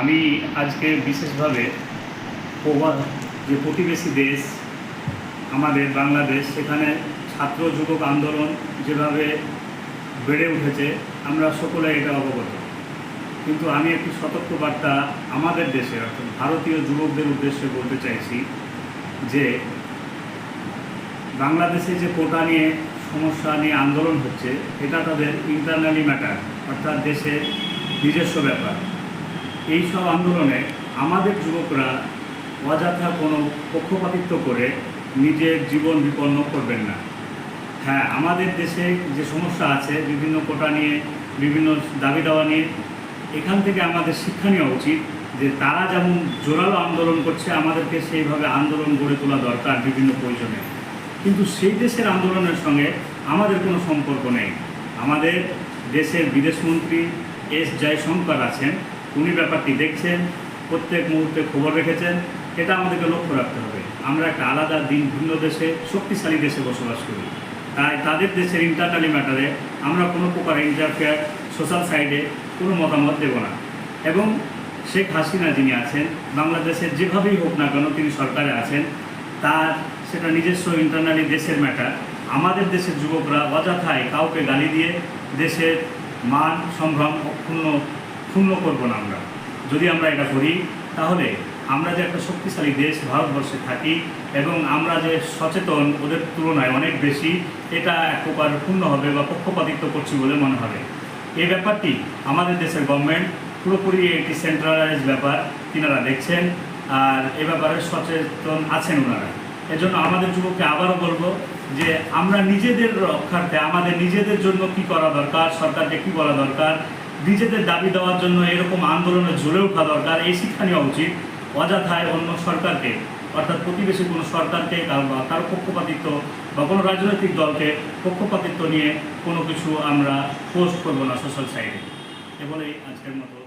আমি আজকে বিশেষভাবে যে প্রতিবেশী দেশ আমাদের বাংলাদেশ, সেখানে ছাত্র যুবক আন্দোলন যেভাবে বেড়ে উঠেছে, আমরা সকলে এটা অবগত। কিন্তু আমি একটি সতর্ক বার্তা আমাদের দেশে, অর্থাৎ ভারতীয় যুবকদের উদ্দেশ্যে বলতে চাইছি যে, বাংলাদেশে যে কোটা নিয়ে, সমস্যা নিয়ে আন্দোলন হচ্ছে, এটা তাদের ইন্টারনালি ম্যাটার অর্থাৎ দেশের নিজস্ব ব্যাপার। এই সব আন্দোলনে আমাদের যুবকরা অযথা কোনো পক্ষপাতিত্ব করে নিজের জীবন বিপন্ন করবেন না। হ্যাঁ আমাদের দেশে যে সমস্যা আছে, বিভিন্ন কোটা নিয়ে, বিভিন্ন দাবি দাওয়া নিয়ে, এখান থেকে আমাদের শিক্ষা নেওয়া উচিত যে তারা যেমন জোরালো আন্দোলন করছে, আমাদেরকে সেইভাবে আন্দোলন গড়ে তোলা দরকার বিভিন্ন প্রয়োজনে। কিন্তু সেই দেশের আন্দোলনের সঙ্গে আমাদের কোনো সম্পর্ক নেই। আমাদের দেশের বিদেশমন্ত্রী এস জয়শঙ্কর আছেন। উনি ব্যাপারটি দেখছেন, প্রত্যেক মুহূর্তে খবর রেখেছেন, এটা আমাদেরকে লক্ষ্য রাখতে হবে। আমরা একটা আলাদা দিন ভিন্ন দেশে, শক্তিশালী দেশে বসবাস করি। তাই তাদের দেশের ইন্টারনালি ম্যাটারে আমরা কোনো প্রকার ইন্টারফেয়ার সোশ্যাল সাইডে কোনো মতামত দেব না। এবং শেখ হাসিনা যিনি আছেন বাংলাদেশের যেভাবেই হোক না কেন তিনি সরকারে আছেন, তার সেটা নিজস্ব ইন্টারনালি দেশের ম্যাটার আমাদের দেশের যুবকরা অযথায় কাউকে গালি দিয়ে দেশের মান, সম্ভ্রম, অক্ষুণ্ণ ক্ষুণ্ণ করব না আমরা। যদি আমরা এটা করি, তাহলে আমরা যে একটা শক্তিশালী দেশ ভারতবর্ষে থাকি এবং আমরা যে সচেতন ওদের তুলনায় অনেক বেশি, এটা এক প্রকার পূর্ণ হবে বা পক্ষপাতিত্ব করছি বলে মনে হবে। এই ব্যাপারটি আমাদের দেশের গভর্নমেন্ট পুরোপুরি একটি সেন্ট্রালাইজ ব্যাপার তিনারা দেখছেন আর এ ব্যাপারে সচেতন আছেন ওনারা। এজন্য আমাদের যুবককে আবারও বলব যে আমরা নিজেদের রক্ষার্থে, আমাদের নিজেদের জন্য কি করা দরকার, সরকারকে কি বলা দরকার নিজেদের দাবি দেওয়ার জন্য এরকম আন্দোলনে জ্বলে ওঠা দরকার, এই শিক্ষা নেওয়া উচিত অযথায় অন্য সরকারকে, অর্থাৎ প্রতিবেশী কোনো সরকারকে তার পক্ষপাতিত্ব বা কোনো রাজনৈতিক দলকে পক্ষপাতিত্ব নিয়ে কোনো কিছু আমরা পোস্ট করব না সোশ্যাল সাইডে এ। আজকের মতো।